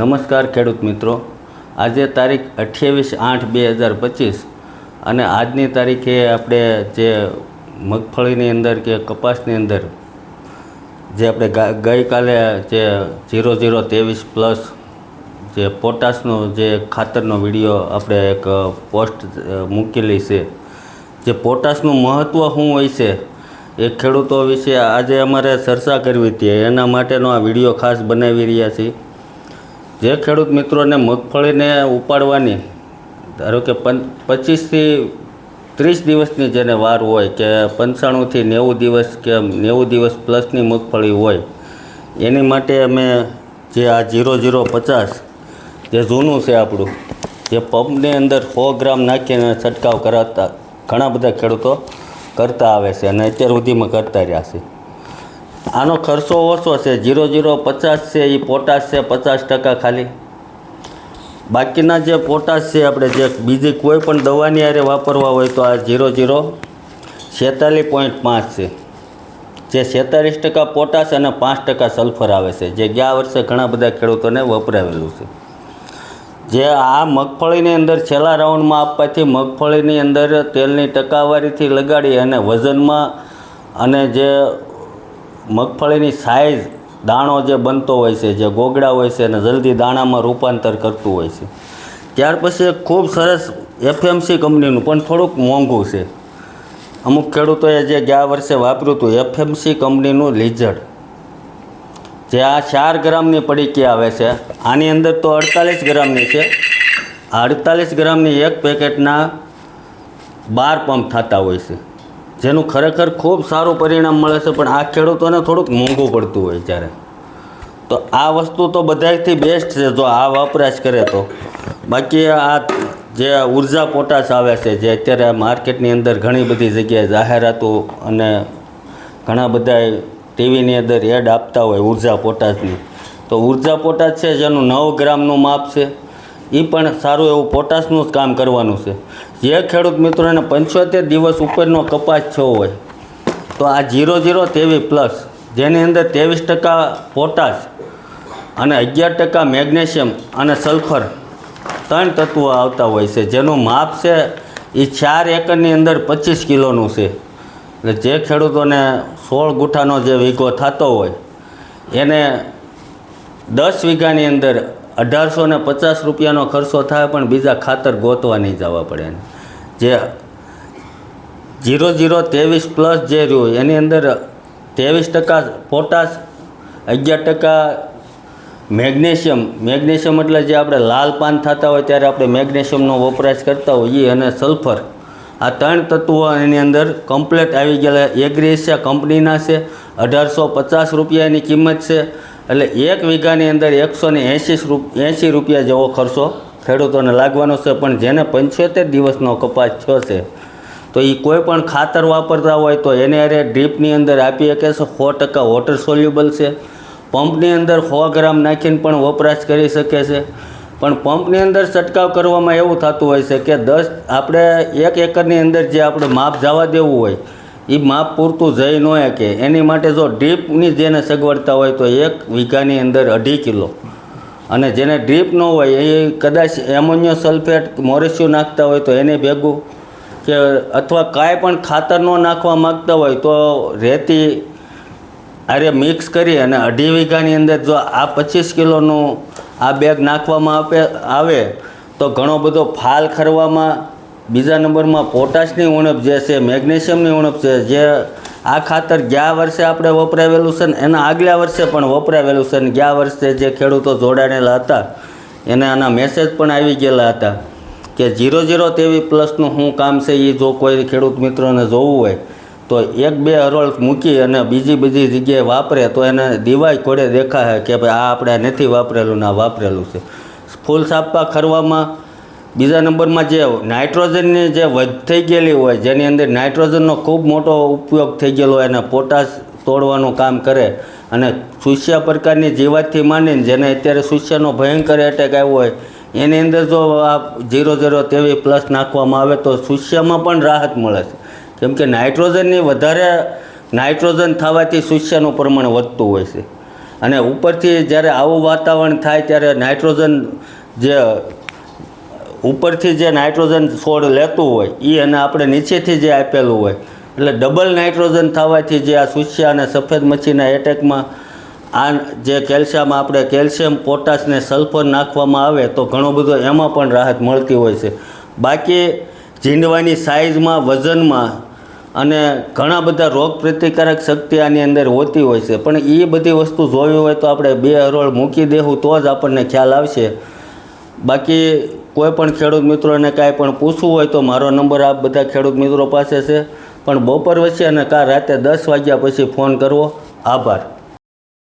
નમસ્કાર ખેડૂત મિત્રો. આજે તારીખ અઠ્યાવીસ આઠ બે હજાર પચીસ અને આજની તારીખે આપણે જે મગફળીની અંદર કે કપાસની અંદર જે આપણે ગઈકાલે જે ઝીરો ઝીરો ત્રેવીસ પ્લસ જે પોટાશનો જે ખાતરનો વીડિયો આપણે એક પોસ્ટ મૂકેલી છે. જે પોટાશનું મહત્ત્વ શું હોય છે એ ખેડૂતો વિશે આજે અમારે ચર્ચા કરવી હતી. એના માટેનો આ વીડિયો ખાસ બનાવી રહ્યા છીએ. જે ખેડૂત મિત્રોને મગફળીને ઉપાડવાની, ધારો કે પં, પચીસથી ત્રીસ દિવસની જેને વાર હોય કે પંચાણુંથી નેવું દિવસ કે નેવું દિવસ પ્લસની મગફળી હોય, એની માટે અમે જે આ જીરો જીરો પચાસ, જે જૂનું છે આપણું, જે પંપની અંદર સો ગ્રામ નાખીને છંટકાવ કરાવતા ઘણા બધા ખેડૂતો કરતા આવે છે અને અત્યાર સુધીમાં કરતા રહ્યા છે. આનો ખર્ચો ઓછો છે, જીરો જીરો પચાસ છે એ પોટાશ છે, પચાસ ટકા ખાલી. બાકીના જે પોટાશ છે, આપણે જે બીજી કોઈ પણ દવાની હારે વાપરવા હોય તો આ જીરો જીરો છેતાલીસ પોઈન્ટ પાંચ છે. જે છેતાલીસ ટકા પોટાશ અને પાંચ ટકા સલ્ફર આવે છે, જે ગયા વર્ષે ઘણા બધા ખેડૂતોને વપરાવેલું છે. જે આ મગફળીની અંદર છેલ્લા રાઉન્ડમાં આપવાથી મગફળીની અંદર તેલની ટકાવારીથી લગાડી અને વજનમાં અને જે મગફળીની સાઇઝ દાણો જે બનતો હોય છે, જે ગોગડા હોય છે અને જલ્દી દાણામાં રૂપાંતર કરતું હોય છે. ત્યાર પછી ખૂબ સરસ એફએમસી કંપનીનું પણ થોડુંક મોંઘું છે. અમુક ખેડૂતોએ જે ગયા વર્ષે વાપર્યું હતું એફએમસી કંપનીનું લીઝડ જે આ ચાર ગ્રામની પડીકી આવે છે. આની અંદર તો અડતાલીસ ગ્રામની છે. આ અડતાલીસ ગ્રામની એક પેકેટના બાર પંપ થતા હોય છે. જેનું ખરેખર ખૂબ સારું પરિણામ મળે છે, પણ આ ખેડૂતોને થોડુંક મોંઘું પડતું હોય ત્યારે તો આ વસ્તુ તો બધાથી બેસ્ટ છે, જો આ વપરાશ કરે તો. બાકી આ જે ઊર્જા પોટાશ આવે છે, જે અત્યારે માર્કેટની અંદર ઘણી બધી જગ્યાએ જાહેરાતો અને ઘણા બધા ટીવીની અંદર એડ આપતા હોય ઊર્જા પોટાશની. તો ઊર્જા પોટાશ છે, જેનું નવ ગ્રામનું માપ છે. એ પણ સારું એવું પોટાશનું જ કામ કરવાનું છે. જે ખેડૂત મિત્રોને પંચોતેર દિવસ ઉપરનો કપાસ થયો હોય, તો આ જીરો જીરો ત્રેવીસ પ્લસ, જેની અંદર ત્રેવીસ ટકા પોટાશ અને અગિયાર ટકા મેગ્નેશિયમ અને સલ્ફર ત્રણ તત્વો આવતા હોય છે, જેનું માપ છે એ ચાર એકરની અંદર પચીસ કિલોનું છે. એટલે જે ખેડૂતોને સોળ ગુઠાનો જે વીઘો થતો હોય, એને દસ વીઘાની અંદર અઢારસો ને પચાસ રૂપિયાનો ખર્ચો થાય પણ બીજા ખાતર ગોતવા નહીં જવા પડે એને. જે જીરો જીરો ત્રેવીસ પ્લસ જે રહ્યું, એની અંદર ત્રેવીસ ટકા પોટાશ, અગિયાર ટકા મેગ્નેશિયમ. મેગ્નેશિયમ એટલે જે આપણે લાલ પાન થતા હોય ત્યારે આપણે મેગ્નેશિયમનો વપરાશ કરતા હોઈએ અને સલ્ફર. આ ત્રણ તત્વો એની અંદર કમ્પ્લેટ આવી ગયેલા. એગ્રેસિયા કંપનીના છે, અઢારસો પચાસ રૂપિયાની કિંમત છે એટલે એક વીઘાની અંદર એકસો ને એંસી એંસી રૂપિયા જેવો ખર્ચો ખેડૂતોને લાગવાનો છે, પણ જેને પંચોતેર દિવસનો કપાસ થયો છે તો. એ કોઈ પણ ખાતર વાપરતા હોય તો એને અરે ડ્રીપની અંદર આપી શકે છે, સો ટકા વોટર સોલ્યુબલ છે. પંપની અંદર સો ગ્રામ નાખીને પણ વપરાશ કરી શકે છે. પણ પંપની અંદર છંટકાવ કરવામાં એવું થતું હોય છે કે દસ આપણે એક એકરની અંદર જે આપણે માપ જવા દેવું હોય એ માપ પૂરતું જઈ ન શકે. એની માટે જો ડ્રીપની જેને સગવડતા હોય તો એક વીઘાની અંદર અઢી કિલો. અને જેને ડ્રીપ ન હોય, એ કદાચ એમોનિયો સલ્ફેટ મોરેસ્યુ નાખતા હોય તો એને ભેગું. કે અથવા કાંઈ પણ ખાતર ન નાખવા માગતા હોય તો રેતી અરે મિક્સ કરી અને અઢી વીઘાની અંદર જો આ પચીસ કિલોનું આ બેગ નાખવામાં આપે, આવે, તો ઘણો બધો ફાલ ખરવામાં બીજા નંબરમાં પોટાશની ઉણપ જે છે, મેગ્નેશિયમની ઉણપ છે, જે આ ખાતર ગયા વર્ષે આપણે વપરાવેલું છે ને એના આગલા વર્ષે પણ વપરાવેલું છે ને ગયા વર્ષે જે ખેડૂતો જોડાણેલા હતા, એને આના મેસેજ પણ આવી ગયેલા હતા કે જીરો ઝીરો તેવી પ્લસનું શું કામ છે એ જો કોઈ ખેડૂત મિત્રોને જોવું હોય, તો એક બે હરોળ મૂકી અને બીજી બીજી જગ્યાએ વાપરે તો એને દિવાય કોડે દેખાય કે ભાઈ આ આપણે નથી વાપરેલું ને આ વાપરેલું છે. ફૂલ સાપા ખરવામાં બીજા નંબરમાં જે નાઇટ્રોજનની જે વધ થઈ ગયેલી હોય, જેની અંદર નાઇટ્રોજનનો ખૂબ મોટો ઉપયોગ થઈ ગયેલો હોય અને પોટાશ તોડવાનું કામ કરે અને સુસ્યા પ્રકારની જીવાતથી માંડીને જેને અત્યારે સુસ્યાનો ભયંકર એટેક આવ્યો હોય, એની અંદર જો આ ઝીરો ઝીરો તેવી પ્લસ નાખવામાં આવે તો સુસ્યામાં પણ રાહત મળે છે. કેમ કે નાઇટ્રોજનની વધારે નાઇટ્રોજન થવાથી સુસ્યાનું પ્રમાણ વધતું હોય છે. અને ઉપરથી જ્યારે આવું વાતાવરણ થાય ત્યારે નાઇટ્રોજન જે ઉપરથી જે નાઇટ્રોજન છોડ લેતું હોય એ અને આપણે નીચેથી જે આપેલું હોય. એટલે ડબલ નાઇટ્રોજન થવાથી જે આ સુસ્યા અને સફેદ મચ્છીના એટેકમાં આ જે કેલ્શિયમ આપણે કેલ્શિયમ પોટાશને સલ્ફર નાખવામાં આવે તો ઘણો બધો એમાં પણ રાહત મળતી હોય છે. બાકી ઝીંડવાની સાઇઝમાં વજનમાં અને ઘણા બધા રોગ પ્રતિકારક શક્તિ આની અંદર હોતી હોય છે. પણ એ બધી વસ્તુ જોવી હોય તો આપણે બે હરોળ મૂકી દેવું તો જ આપણને ખ્યાલ આવશે. બાકી કોઈ પણ ખેડૂત મિત્રોને કાંઈ પણ પૂછવું હોય તો મારો નંબર આ બધા ખેડૂત મિત્રો પાસે છે. પણ બપોર વચ્ચે અને કાલ રાતે દસ વાગ્યા પછી ફોન કરવો. આભાર.